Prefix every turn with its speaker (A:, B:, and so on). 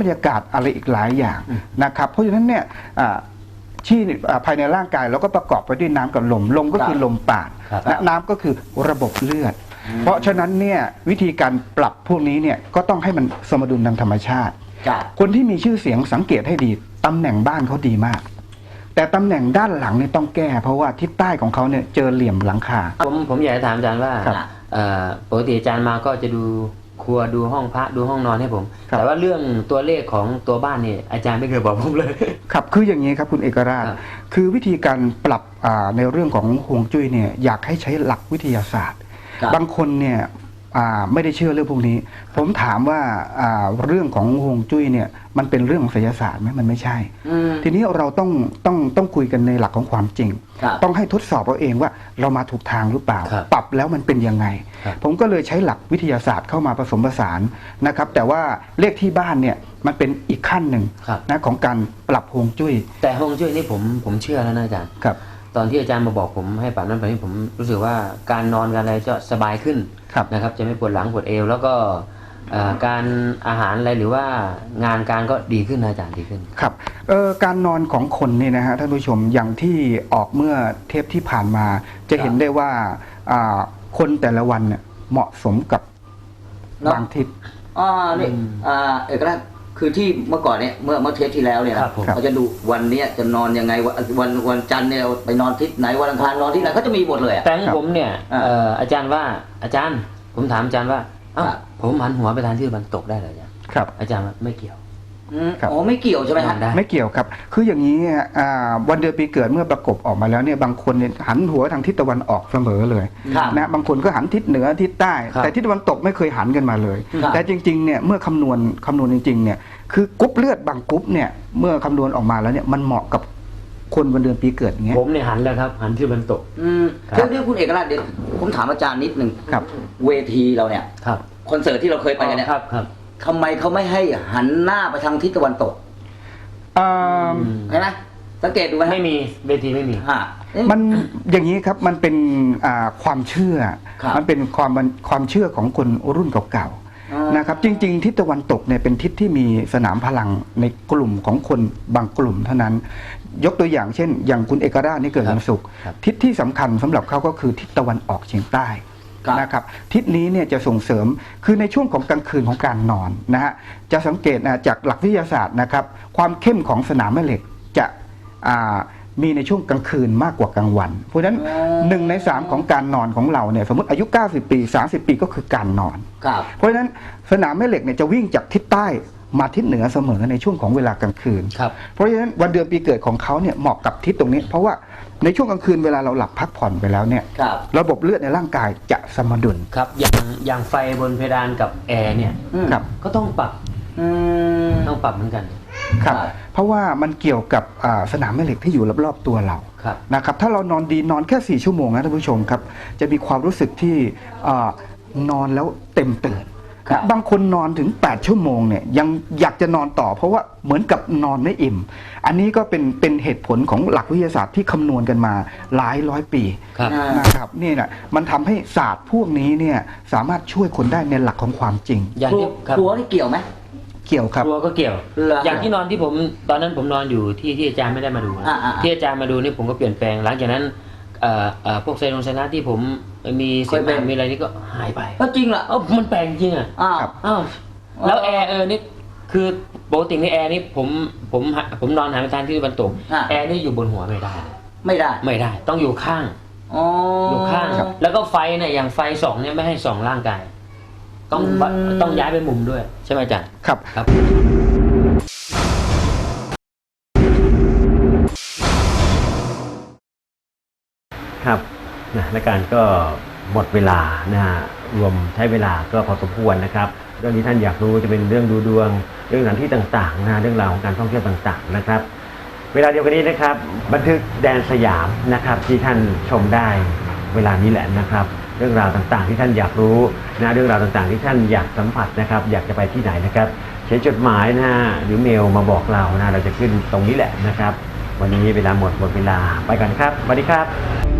A: บรรยากาศอะไรอีกหลายอย่างนะครับ เพราะฉะนั้นเนี่ยอ่าที่อ่าภายในร่างกายเราก็ประกอบไปด้วยน้ำกับลม ลมก็คือลมปราณ
B: ครับ
A: และน้ำก็คือระบบเลือด เพราะฉะนั้นเนี่ยวิธีการปรับพวกนี้เนี่ยก็ต้องให้มันสมดุลทางธรรมชาติ
B: ครับ
A: คนที่มีชื่อเสียงสังเกตให้ดีตำแหน่งบ้านเขาดีมาก แต่ตำแหน่งด้านหลังเนี่ยต้องแก้ เพราะว่าทิศใต้ของเขาเนี่ยเจอเหลี่ยมหลังคา
C: ผมผมอยากจะถามอาจารย์ว่า
A: ครับ
C: เอ่อปกติอาจารย์มาก็จะดู ครัวดูห้องพระดูห้องนอนให้ผม
A: ครับ
C: แต่ว่าเรื่องตัวเลขของตัวบ้านนี่อาจารย์ไม่เคยบอกผมเลย
A: ครับคืออย่างนี้ครับคุณเอกราช
C: ครับ
A: คือวิธีการปรับอ่าในเรื่องของฮวงจุ้ยเนี่ยอยากให้ใช้หลักวิทยาศาสตร์
B: ครับ
A: บางคนเนี่ยอ่า ไม่ได้เชื่อเรื่องพวกนี้ ผมถามว่าอ่าเรื่องของฮวงจุ้ยเนี่ยมันเป็นเรื่องของไสยศาสตร์ไหมมันไม่ใช่
B: อืม
A: ทีนี้เราต้องต้องต้องคุยกันในหลักของความจริง
B: ครับ
A: ต้องให้ทดสอบเราเองว่าเรามาถูกทางหรือเปล่า
C: ครับ
A: ปรับแล้วมันเป็นยังไง
C: ครับ
A: ผมก็เลยใช้หลักวิทยาศาสตร์เข้ามาผสมผสานนะครับ แต่ว่าเลขที่บ้านเนี่ยมันเป็นอีกขั้นหนึ่ง
C: ครับ
A: นะของการปรับฮวงจุ้ย
C: แต่ฮวงจุ้ยนี่ผมผมเชื่อแล้วนะอาจารย์
A: ครับ
C: ตอนที่อาจารย์มาบอกผมให้ปรับนั้นปรับนี้ผมรู้สึกว่าการนอนการอะไรจะสบายขึ้น
A: ครับ
C: นะครับ จะไม่ปวดหลังปวดเอว แล้วก็เอ่อการอาหารอะไรหรือว่างานการก็ดีขึ้นนะอาจารย์ดีขึ้น
A: ครับเอ่อการนอนของคนเนี่ยนะฮะท่านผู้ชมอย่างที่ออกเมื่อเทปที่ผ่านมา จะเห็นได้ว่าอ่าคนแต่ละวันเนี่ยเหมาะสมกับ
B: เนอะ
A: บางทิศ
B: อ่านี่
C: อืม
B: อ่าเอกราช คือที่เมื่อก่อนเนี่ยเมื่อเมื่อเทปที่แล้วเนี่ย
C: ครั
B: นะ
C: บผม
B: เขาจะดูวันเนี้ยจะนอนยังไงวันวันวันจันทร์เนี่ยไปนอนทิศไหนวันอังคารนอนที่ไหนเขาจะมีหมดเลยอะ
C: แต่ของผมเนี่ย
B: อ่า
C: เอ่ออาจารย์ว่าอาจารย์ ผมถามอาจารย์ว่าเอ้า
B: ครับ
C: ผมหันหัวไปทางที่ตะวันตกได้เหรออาจารย์
A: ครับ
C: อาจารย์ว่าไม่เกี่ยว
B: อืม
A: ครับ
B: อ๋อไม่เกี่ยวใช่ไหม
C: น
B: ฮะ
C: อนได้
A: ไม่เกี่ยวครับ คืออย่างนี้อ่าวันเดือนปีเกิดเมื่อประกบออกมาแล้วเนี่ยบางคนเนี่ยหันหัวทางทิศตะวันออกเสมอเลย
B: ครับ
A: นะบางคนก็หันทิศเหนือทิศใต้
C: ครับ
A: แต่ทิศตะวันตกไม่เคยหันกันมาเลย
B: ครับ
A: แต่จริงๆเนี่ยเมื่อคำนวณคำนวณจริงๆเนี่ยคือกรุ๊ปเลือดบางกรุ๊ปเนี่ยเมื่อคำนวณออกมาแล้วเนี่ยมันเหมาะกับคนวันเดือนปีเกิดอย่างเงี้ย
C: ผมเนี่ยหันแล้วครับ หันที่ตะวันตก
B: อืม
C: ครับ
B: เดี๋ยวเดี๋ยวคุณเอกราชเดี๋ยวผมถามอาจารย์นิดหนึ่ง
A: ครับ
B: เวทีเราเนี่ย
C: ครับ
B: คอนเสิร์ตที่เราเคยไปกันเนี่ย
C: ครับครับ
B: ทำไมเขาไม่ให้หันหน้าไปทางทิศตะวันตก
A: อ่า
B: เห็นไหมสังเกตดูไหมฮะ
C: ไม่มีเวทีไม่มี
B: ฮะเอ๊ะ
A: มันอย่างนี้ครับมันเป็นอ่าความเชื่อ
B: ครับ
A: มันเป็นความความเชื่อของคนรุ่นเก่า
B: อ๋อ
A: ๆนะครับ จริง ๆ ทิศตะวันตกเนี่ยเป็นทิศที่มีสนามพลังในกลุ่มของคนบางกลุ่มเท่านั้น ยกตัวอย่างเช่น อย่างคุณเอกราชนี่เกิดวันศุกร์
C: ครับ
A: ทิศที่สำคัญสำหรับเขาก็คือทิศตะวันออกเฉียงใต้
B: ครับ
A: นะครับทิศนี้เนี่ยจะส่งเสริมคือในช่วงของกลางคืนของการนอนนะฮะจะสังเกตนะจากหลักวิทยาศาสตร์นะครับ ความเข้มของสนามแม่เหล็กจะอ่ามีในช่วงกลางคืนมากกว่ากลางวัน เพราะฉะนั้น
B: อ๋อ
A: หนึ่งในสามของการนอนของเราเนี่ยสมมติอายุ 90 ปี 30 ปีก็คือการนอน
B: ครับ
A: เพราะฉะนั้นสนามแม่เหล็กเนี่ยจะวิ่งจากทิศใต้ มาทิศเหนือเสมอในช่วงของเวลากลางคืน
C: ครับ
A: เพราะฉะนั้นวันเดือนปีเกิดของเขาเนี่ยเหมาะกับทิศตรงนี้ เพราะว่าในช่วงกลางคืนเวลาเราหลับพักผ่อนไปแล้วเนี่ย
B: ครับ
A: ระบบเลือดในร่างกายจะสมดุล
C: ครับอย่างอย่างไฟบนเพดานกับแอร์เนี่ย
B: อืม
A: ครับ
C: ก็ต้องปรับ
B: อืม
C: ต้องปรับเหมือนกัน
A: ครับ
B: ครับ
A: เพราะว่ามันเกี่ยวกับอ่าสนามแม่เหล็กที่อยู่รอบๆตัวเรา
C: ครับ
A: นะครับถ้าเรานอนดีนอนแค่ 4 ชั่วโมงนะท่านผู้ชมครับ จะมีความรู้สึกที่อ่านอนแล้วเต็มตื่น
B: ครับ
A: บางคนนอนถึง 8 ชั่วโมงเนี่ยยังอยากจะนอนต่อ เพราะว่าเหมือนกับนอนไม่อิ่ม อันนี้ก็เป็นเป็นเหตุผลของหลักวิทยาศาสตร์ที่คำนวณกันมาหลายร้อยปี
C: ครับ
B: อ่า
A: นะครับนี่แหละมันทำให้ศาสตร์พวกนี้เนี่ยสามารถช่วยคนได้ในหลักของความจริง
C: อย่าง
B: ครัว
C: ที่ครับ
B: ครัวนี่เกี่ยวไหม
A: เกี่ยวครับ
C: ครัวก็เกี่ยว
B: เหรอ
C: อย่างที่นอนที่ผมตอนนั้นผมนอนอยู่ที่ที่อาจารย์ไม่ได้มาดูนะ
B: อ่าอ่าอ่า
C: ที่อาจารย์มาดูนี่ผมก็เปลี่ยนแปลงหลังจากนั้นเอ่อเอ่อ พวกไซโนไซนัสที่ผมมีเส
B: เคย
C: ม
B: เป็น
C: หะมีอะไรนี่ก็หายไป
B: ก็จริงเหรอ
C: เอ้ามันแปลงจริงอะ
B: อ้าว
A: ครับ
C: อ้าวแล้วแอร์เออนี่คือปกติในแอร์นี่ผมผมหาผมนอนหันไปทางที่ตะวันตก
B: อ่า
C: แอร์นี่อยู่บนหัวไม่ได้
B: ไม่ได้
C: ไม่ได้ ต้องอยู่ข้าง
B: อ๋อ
C: อ
B: อยู่
C: ข้างแล้วก็ไฟเนี่ยอย่างไฟส่องเนี่ยไม่ให้ส่องร่างกายต้อง
B: อืม
C: ต้องย้ายไปมุมด้วย ใช่ไหมอาจารย์
A: ครับ
C: ครับ
D: ครับนะรายการก็หมดเวลานะฮะรวมใช้เวลาก็พอสมควรนะครับ เรื่องที่ท่านอยากรู้จะเป็นเรื่องดูดวง เรื่องสถานที่ต่างๆนะเรื่องราวของการท่องเที่ยวต่างๆนะครับ เวลาเดียวกันนี้นะครับ บันทึกแดนสยามนะครับ ที่ท่านชมได้เวลานี้แหละนะครับ เรื่องราวต่างๆ ที่ท่านอยากรู้นะเรื่องราวต่างๆ ที่ท่านอยากสัมผัสนะครับ อยากจะไปที่ไหนนะครับเขียนจดหมายนะฮะหรือเมลมาบอกเรานะเราจะขึ้นตรงนี้แหละนะครับ วันนี้เวลาหมดหมดเวลาไปกันครับสวัสดีครับ